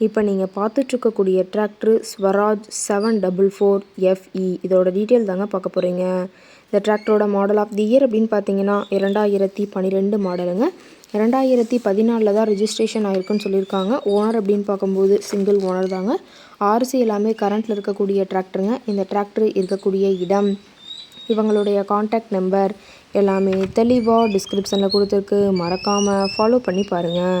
இப்போ நீங்கள் பார்த்துட்ருக்கக்கூடிய tractor Swaraj seven double four F E. இதோட டீட்டெயில் தாங்க பார்க்க போகிறீங்க இந்த டிராக்டரோட மாடல் ஆஃப் தி இயர் அப்படின்னு பார்த்தீங்கன்னா இரண்டாயிரத்தி பன்னிரெண்டு மாடலுங்க. ரெண்டாயிரத்தி பதினாலில் தான் ரிஜிஸ்ட்ரேஷன் ஆகிருக்குன்னு சொல்லியிருக்காங்க. ஓனர் அப்படின்னு பார்க்கும்போது சிங்கிள் ஓனர் தாங்க. ஆர்சி எல்லாமே கரண்ட்டில் இருக்கக்கூடிய டிராக்டருங்க. இந்த டிராக்டர் இருக்கக்கூடிய இடம் இவங்களுடைய காண்டாக்ட் நம்பர் எல்லாமே தெளிவாக டிஸ்கிரிப்ஷனில் கொடுத்துருக்கு. மறக்காமல் ஃபாலோ பண்ணி பாருங்கள்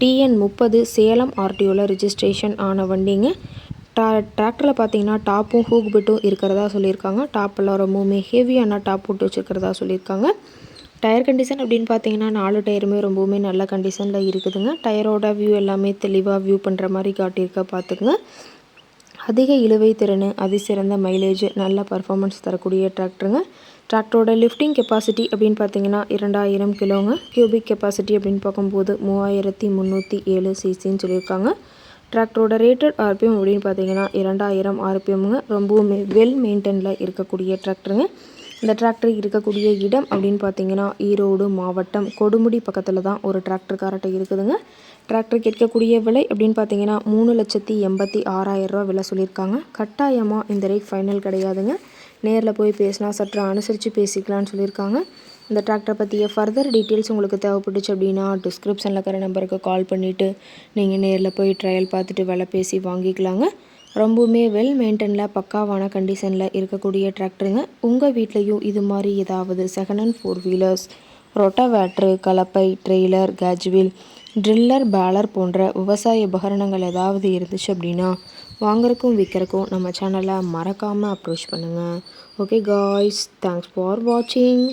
டிஎன் முப்பது சேலம் ஆர்டிஓவில் ரிஜிஸ்ட்ரேஷன் ஆன வண்டிங்க. டா டிராக்டரில் பார்த்தீங்கன்னா டாப்பும் ஹூக் பிட்டும் இருக்கிறதா சொல்லியிருக்காங்க. டாப்பெல்லாம் ரொம்பவுமே ஹெவியான டாப் போட்டு வச்சுருக்கிறதா சொல்லியிருக்காங்க. டயர் கண்டிஷன் அப்படின்னு பார்த்தீங்கன்னா நாலு டயருமே ரொம்பவுமே நல்ல கண்டிஷனில் இருக்குதுங்க. டயரோட வியூ எல்லாமே தெளிவாக வியூ பண்ணுற மாதிரி காட்டியிருக்க பார்த்துக்குங்க அதிக இழுவை திறன் அதிசிறந்த மைலேஜ் நல்ல பர்ஃபார்மன்ஸ் தரக்கூடிய டிராக்டருங்க டிராக்டரோட லிஃப்டிங் கெப்பாசிட்டி அப்படின்னு பார்த்தீங்கன்னா இரண்டாயிரம் கிலோங்க. கியூபிக் கெப்பாசிட்டி அப்படின்னு பார்க்கும்போது மூவாயிரத்தி முந்நூற்றி ஏழு சிசின்னு சொல்லியிருக்காங்க. டிராக்டரோட ரேட்டட் ஆர்பிஎம் அப்படின்னு பார்த்தீங்கன்னா இரண்டாயிரம் ஆர்பிஎம்ங்க ரொம்பவுமே வெல் மெயின்டெனில் இருக்கக்கூடிய டிராக்டருங்க இந்த டிராக்டர் இருக்கக்கூடிய இடம் அப்படின்னு பார்த்தீங்கன்னா ஈரோடு மாவட்டம் கொடுமுடி பக்கத்தில் தான் ஒரு டிராக்டர் இருக்குதுங்க. டிராக்டர் கேட்கக்கூடிய விலை அப்படின்னு பார்த்தீங்கன்னா மூணு லட்சத்தி எண்பத்தி ஆறாயிரம் ரூபா விலை சொல்லியிருக்காங்க. கட்டாயமாக இந்த ரேட் ஃபைனல் கிடையாதுங்க. நேரில் போய் பேசினா சற்று அனுசரித்து பேசிக்கலான்னு சொல்லியிருக்காங்க. இந்த டிராக்டரை பற்றிய ஃபர்தர் டீட்டெயில்ஸ் உங்களுக்கு தேவைப்பட்டுச்சு அப்படின்னா டிஸ்கிரிப்ஷனில் இருக்கிற நம்பருக்கு கால் பண்ணிவிட்டு நீங்கள் நேரில் போய் ட்ரையல் பார்த்துட்டு விலை பேசி வாங்கிக்கலாங்க. ரொம்பவுமே வெல் மெயின்டெனில் பக்காவான கண்டிஷனில் இருக்கக்கூடிய டிராக்டருங்க உங்கள் வீட்லேயும் இது மாதிரி ஏதாவது second hand four wheelers rotavator கலப்பை trailer cage wheel tiller baler போன்ற விவசாய உபகரணங்கள் ஏதாவது இருந்துச்சு அப்படின்னா வாங்குறக்கும் விற்கிறக்கும் நம்ம சேனலை மறக்காமல் அப்ரோச் பண்ணுங்கள் ஓகே காய்ஸ் தேங்க்ஸ் ஃபார் வாட்சிங்